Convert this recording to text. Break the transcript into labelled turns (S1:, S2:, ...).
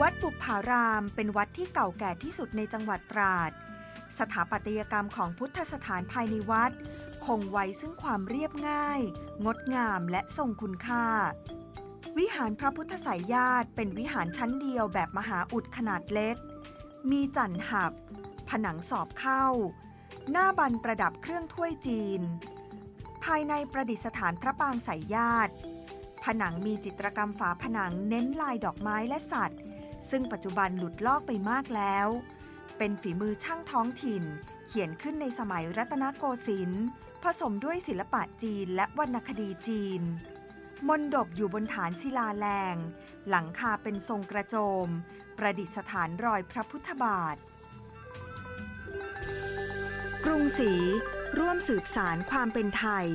S1: วัดบุพาราม เป็นวัดที่เก่าแก่ที่สุดในจังหวัดตราด สถาปัตยกรรมของพุทธสถานภายในวัด คงไว้ซึ่งความเรียบง่าย งดงามและทรงคุณค่า วิหารพระพุทธสายญาติเป็นวิหารชั้นเดียวแบบมหาอุดขนาดเล็ก มีจันหับ ผนังสอบเข้า หน้าบันประดับเครื่องถ้วยจีน ภายในประดิษฐานพระปางสายญาติผนังมีจิตรกรรมฝาผนังเน้นลายดอกไม้และสัตว์ ซึ่งปัจจุบันหลุดลอกไปมากแล้ว เป็นฝีมือช่างท้องถิ่น เขียนขึ้นในสมัยรัตนโกสินทร์ผสมด้วยศิลปะจีนและวรรณคดีจีน มนดบอยู่บนฐานศิลาแรง หลังคาเป็นทรงกระโจม ประดิษฐานรอยพระพุทธบาท กรุงศรีร่วมสืบสารความเป็นไทย